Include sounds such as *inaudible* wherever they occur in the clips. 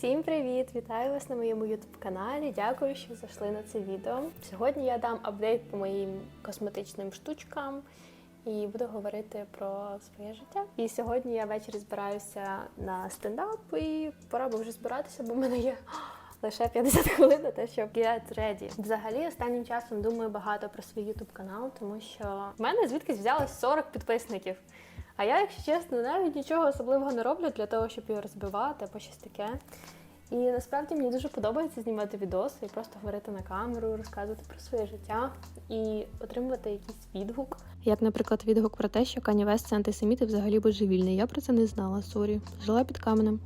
Всім привіт! Вітаю вас на моєму youtube каналі. Дякую, що зайшли на це відео. Сьогодні я дам апдейт по моїм косметичним штучкам і буду говорити про своє життя. І сьогодні я ввечері збираюся на стендап, і пора би вже збиратися, бо в мене є. *gasps* Лише 50 хвилин на те, щоб get ready. Взагалі, останнім часом думаю багато про свій YouTube канал, тому що в мене звідкись взялось 40 підписників. А я, якщо чесно, навіть нічого особливого не роблю для того, щоб його розбивати або щось таке. І насправді мені дуже подобається знімати відоси і просто говорити на камеру, розказувати про своє життя і отримувати якийсь відгук. Як, наприклад, відгук про те, що Кані Вест це антисеміт і взагалі божевільний. Я про це не знала, сорі. Жила під каменем.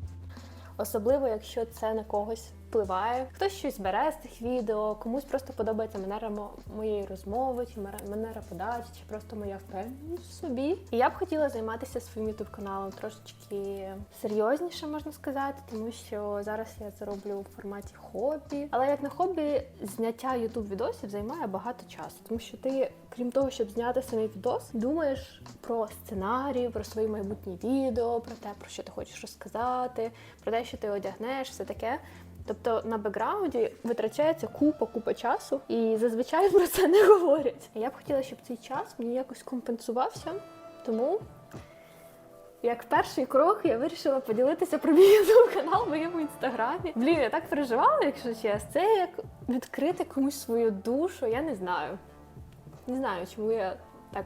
Особливо, якщо це на когось впливає. Хтось щось бере з цих відео, комусь просто подобається манера мо- моєї розмови, чи манера подачі, чи просто моя впевненість в собі. І я б хотіла займатися своїм ютуб каналом трошечки серйозніше, можна сказати, тому що зараз я це роблю в форматі хобі. Але як на хобі, зняття ютуб відосів займає багато часу, тому що ти, крім того, щоб зняти самий відос, думаєш про сценарій, про свої майбутні відео, про те, про що ти хочеш розказати, про те, що ти одягнеш, все таке. Тобто на бекграунді витрачається купа купа часу, і зазвичай про це не говорять. Я б хотіла, щоб цей час мені якось компенсувався, тому. Як перший крок я вирішила поділитися про мій youtube канал в моєму інстаграмі. Блін, я так переживала, якщо чесно. Це як відкрити комусь свою душу. Я не знаю. Не знаю, чому я так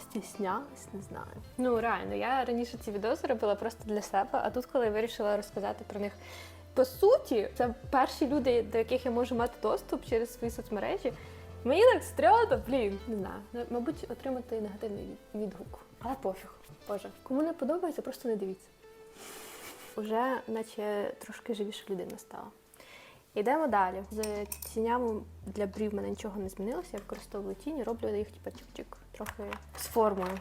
стіснялась, не знаю. Ну реально, я раніше ці відоси робила просто для себе, а тут, коли я вирішила розказати про них. По суті, це перші люди, до яких я можу мати доступ через свої соцмережі. Мені так стрьомно, блін, не знаю. Ну, Мабуть, отримати негативний відгук. Але пофіг, боже. Кому не подобається, просто не дивіться. Уже наче трошки живіша людина стала. Йдемо далі. З тінями для брів в мене нічого не змінилося. Я використовую тіні, роблю їх типу чик-чик, трохи з формою.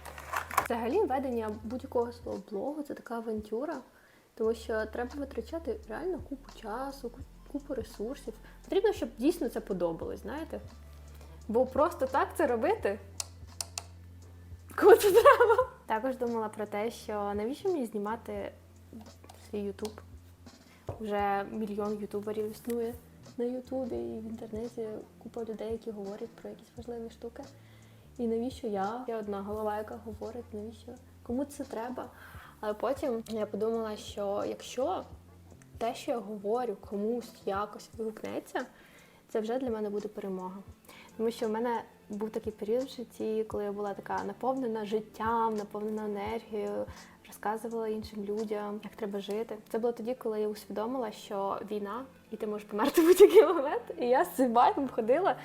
Взагалі, ведення будь-якого свого блогу це така авантюра, тому що треба витрачати реально купу часу, купу ресурсів. Потрібно, щоб дійсно це подобалось, знаєте? Бо просто так це робити. Кому треба? Також думала про те, що навіщо мені знімати свій Ютуб. Вже мільйон ютуберів існує на Ютубі і в інтернеті купа людей, які говорять про якісь важливі штуки. І навіщо я? Я одна голова, яка говорить, навіщо? Кому це треба? Але потім я подумала, що якщо те, що я говорю, комусь якось вигукнеться, це вже для мене буде перемога. Тому що в мене був такий період в житті, коли я була така наповнена життям, наповнена енергією, розказувала іншим людям, як треба жити. Це було тоді, коли я усвідомила, що війна, і ти можеш померти в будь-який момент. І я з цим вайбом ходила,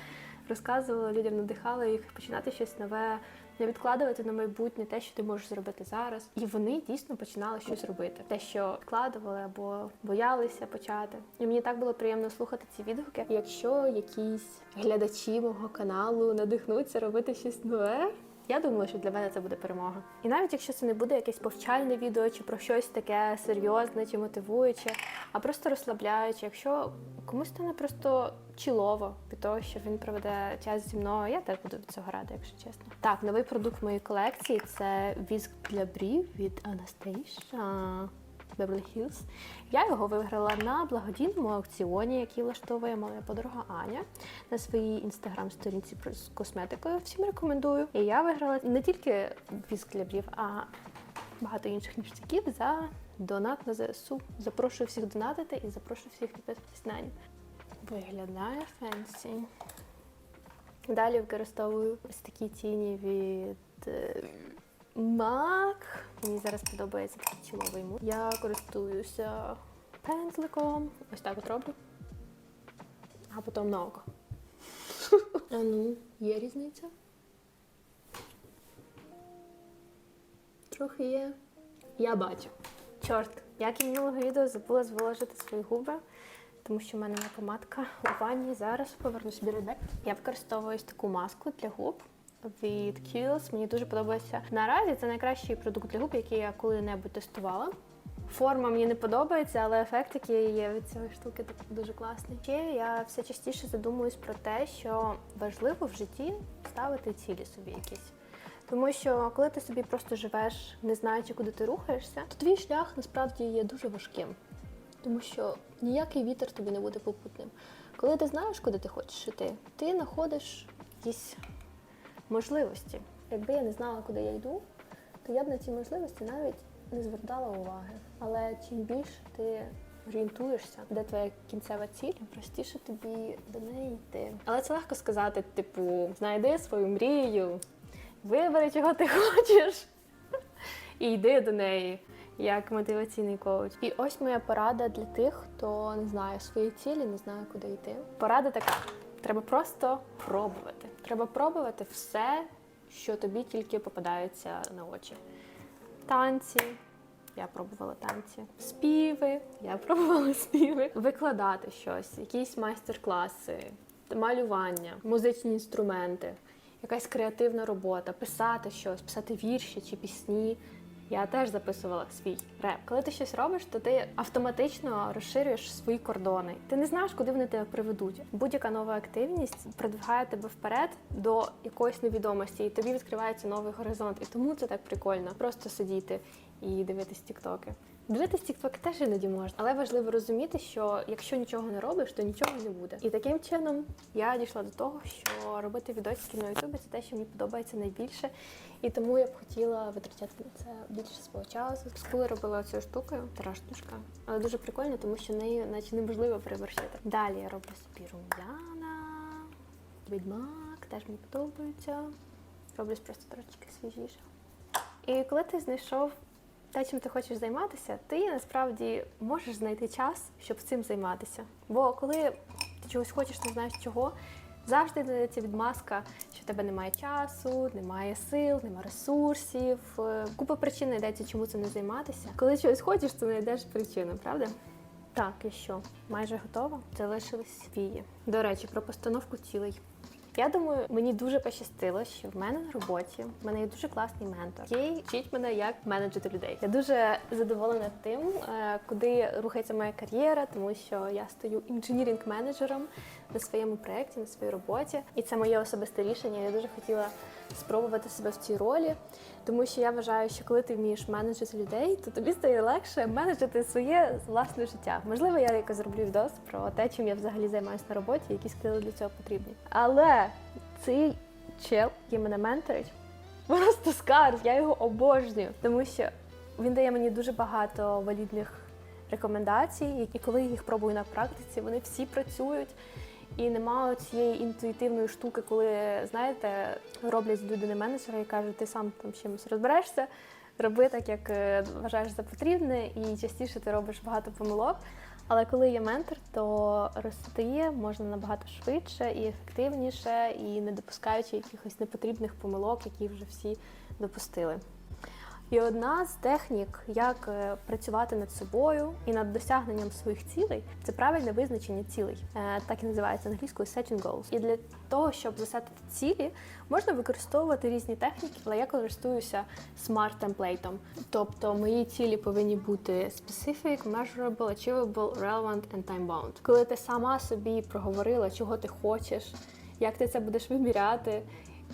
розказувала людям, надихала їх починати щось нове, не відкладувати на майбутнє те, що ти можеш зробити зараз. І вони дійсно починали щось робити. Те, що відкладували або боялися почати. І мені так було приємно слухати ці відгуки. Якщо якісь глядачі мого каналу надихнуться робити щось нове. Я думала, що для мене це буде перемога. І навіть якщо це не буде якесь повчальне відео чи про щось таке серйозне чи мотивуюче, а просто розслабляюче, якщо комусь стане просто чілово від того, що він проведе час зі мною, я теж буду від цього рада, якщо чесно. Так, новий продукт моєї колекції це віск для брів від Anastasia Beverly Hills. Я його виграла на благодійному аукціоні, який влаштовує моя подруга Аня на своїй інстаграм-сторінці з косметикою. Всім рекомендую. І я виграла не тільки віск для брів, а багато інших ніштяків за донат на ЗСУ. Запрошую всіх донатити і запрошую всіх підписатись на нього. Виглядає фенсі. Далі використовую ось такі тіні від MAC. Мені зараз подобається такий чоловий муд. Я користуюся пензликом. Ось так от роблю. А потім на око. *laughs* А ну, є різниця? Трохи є. Я бачу. Чорт, як і минулого відео забула зволожити свої губи, тому що в мене є помадка у ванні. Зараз повернусь ребек. Я використовую ось таку маску для губ від Kiehl's. Мені дуже подобається. Наразі це найкращий продукт для губ, який я коли-небудь тестувала. Форма мені не подобається, але ефект, який є від цієї штуки, дуже класний. Ще я все частіше задумуюсь про те, що важливо в житті ставити цілі собі якісь. Тому що коли ти собі просто живеш, не знаючи, куди ти рухаєшся, то твій шлях насправді є дуже важким. Тому що ніякий вітер тобі не буде попутним. Коли ти знаєш, куди ти хочеш іти, ти знаходиш якісь можливості. Якби я не знала, куди я йду, то я б на ці можливості навіть не звертала уваги. Але чим більше ти орієнтуєшся, де твоя кінцева ціль, простіше тобі до неї йти. Але це легко сказати, типу, знайди свою мрію, вибери, чого ти *laughs* хочеш, і йди до неї. Як мотиваційний коуч. І ось моя порада для тих, хто не знає свої цілі, не знає, куди йти. Порада така: треба просто пробувати. Треба пробувати все, що тобі тільки попадається на очі. Танці. Я пробувала танці, співи, я *laughs* пробувала співи, викладати щось, якісь майстер-класи, малювання, музичні інструменти, якась креативна робота, писати щось, писати вірші чи пісні. Я теж записувала свій реп. Коли ти щось робиш, то ти автоматично розширюєш свої кордони. Ти не знаєш, куди вони тебе приведуть. Будь-яка нова активність продвигає тебе вперед до якоїсь невідомості, і тобі відкривається новий горизонт. І тому це так прикольно. Просто сидіти і дивитись тіктоки. Дивитись тіктоки теж іноді можна, але важливо розуміти, що якщо нічого не робиш, то нічого не буде. І таким чином я дійшла до того, що робити відосики на ютубі це те, що мені подобається найбільше. І тому я б хотіла витрачати на це більше свого часу. Скули робила цю штукою, стара штучка, але дуже прикольно, тому що нею наче неможливо перевершити. Далі я роблю собі рум'яна, відьмак, теж мені подобається. Роблюсь просто трошечки свіжіше. І коли ти знайшов те, чим ти хочеш займатися, ти насправді можеш знайти час, щоб цим займатися. Бо коли ти чогось хочеш, не знаєш чого, завжди дається відмазка, що в тебе немає часу, немає сил, немає ресурсів. Е, Купа причин знайдеться, чому це не займатися. Коли чогось хочеш, то знайдеш причину, правда? Так, і що? Майже готова? Залишились свії. До речі, про постановку цілей. Я думаю, мені дуже пощастило, що в мене на роботі в мене є дуже класний ментор, який вчить мене, як менеджити людей. Я дуже задоволена тим, е, куди рухається моя кар'єра, тому що я стою інженірінг-менеджером на своєму проєкті, на своїй роботі, і це моє особисте рішення. Я дуже хотіла спробувати себе в цій ролі, тому що я вважаю, що коли ти вмієш менеджити людей, то тобі стає легше менеджити своє власне життя. Можливо, я якось зроблю відос про те, чим я взагалі займаюся на роботі, які скили для цього потрібні. Але цей чел, який мене менторить, *laughs* просто скарб, я його обожнюю, тому що він дає мені дуже багато валідних рекомендацій, і коли я їх пробую на практиці, вони всі працюють. І немає цієї інтуїтивної штуки, коли знаєте, роблять з людини менеджера і кажуть, ти сам там чимось розберешся, роби так, як е, вважаєш за потрібне, і частіше ти робиш багато помилок. Але коли є ментор, то рости можна набагато швидше і ефективніше, і не допускаючи якихось непотрібних помилок, які вже всі допустили. І одна з технік, як е, працювати над собою і над досягненням своїх цілей, це правильне визначення цілей. Е, Так і називається англійською setting goals. І для того, щоб засетити цілі, можна використовувати різні техніки, але я користуюся smart темплейтом. Тобто мої цілі повинні бути specific, measurable, achievable, relevant and time-bound. Коли ти сама собі проговорила, чого ти хочеш, як ти це будеш виміряти,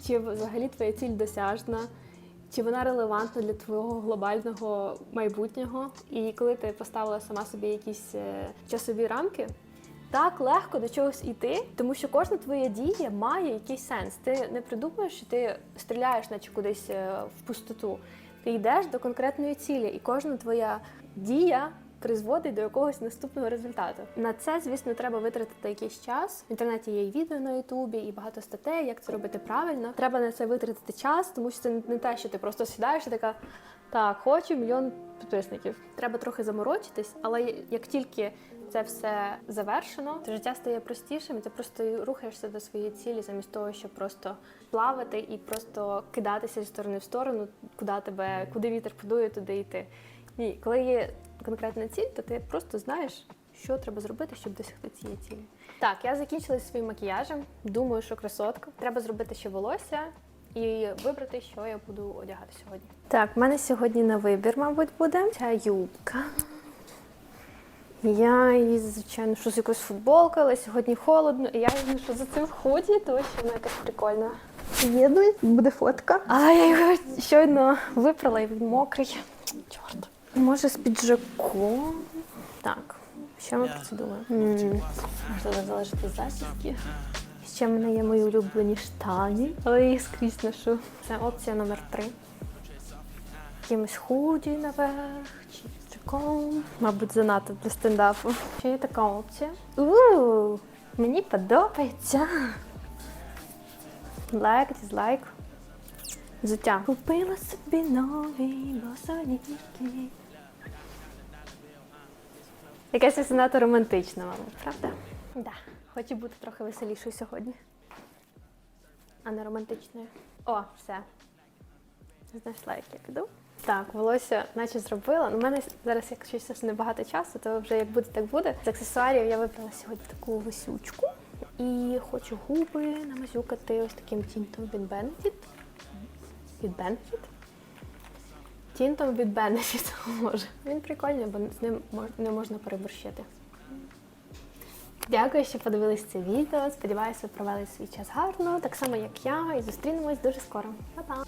чи взагалі твоя ціль досяжна. Чи вона релевантна для твого глобального майбутнього? І коли ти поставила сама собі якісь е, часові рамки, так легко до чогось іти, тому що кожна твоя дія має якийсь сенс. Ти не придумаєш, що ти стріляєш, наче кудись е, в пустоту. Ти йдеш до конкретної цілі, і кожна твоя дія призводить до якогось наступного результату. На це, звісно, треба витратити якийсь час. В інтернеті є і відео на Ютубі, і багато статей, як це робити правильно. Треба на це витратити час, тому що це не те, що ти просто сідаєш і така. Так, хочу мільйон підписників. Треба трохи заморочитись, але як тільки це все завершено, то життя стає простішим, і ти просто рухаєшся до своєї цілі, замість того, щоб просто плавати і просто кидатися зі сторони в сторону, куди тебе, куди вітер подує, туди йти. Ні, коли є конкретна ціль, то ти просто знаєш, що треба зробити, щоб досягти цієї цілі. Так, я закінчила своїм макіяжем. Думаю, що красотка. Треба зробити ще волосся і вибрати, що я буду одягати сьогодні. Так, в мене сьогодні на вибір, мабуть, буде ця юбка. Я її, звичайно, що з якоюсь футболкою, але сьогодні холодно, і я знаю, що за цим в ході, тому що вона якась прикольна. Їду, буде фотка. А я його щойно випрала і він мокрий. Чорт. Може, з піджаком. Так, Що ми про це думаємо? Можливо, залежати засібки. Ще в мене є мої улюблені штані, але я їх скрізь ношу. Це опція номер три. Якимось худі наверх, чи триком. Мабуть, занадто для стендапу. Ще є така опція. Ууу, мені подобається. Лайк, дизлайк. Взуття. Купила собі нові босоніжки. Якась я занадто романтична, мабуть, правда? Да. Хочу бути трохи веселішою сьогодні. А не романтичною. О, все. Знайшла, як я піду. Так, волосся наче зробила. У мене зараз, якщо щось небагато часу, то вже як буде, так буде. З аксесуарів я вибрала сьогодні таку висючку. І хочу губи намазюкати ось таким тінтом від Benefit. Від Benefit? тінтом від Benefit *laughs* може. Він прикольний, бо з ним не можна переборщити. Дякую, що подивились це відео. Сподіваюся, ви провели свій час гарно, так само як я, і зустрінемось дуже скоро. Па-па!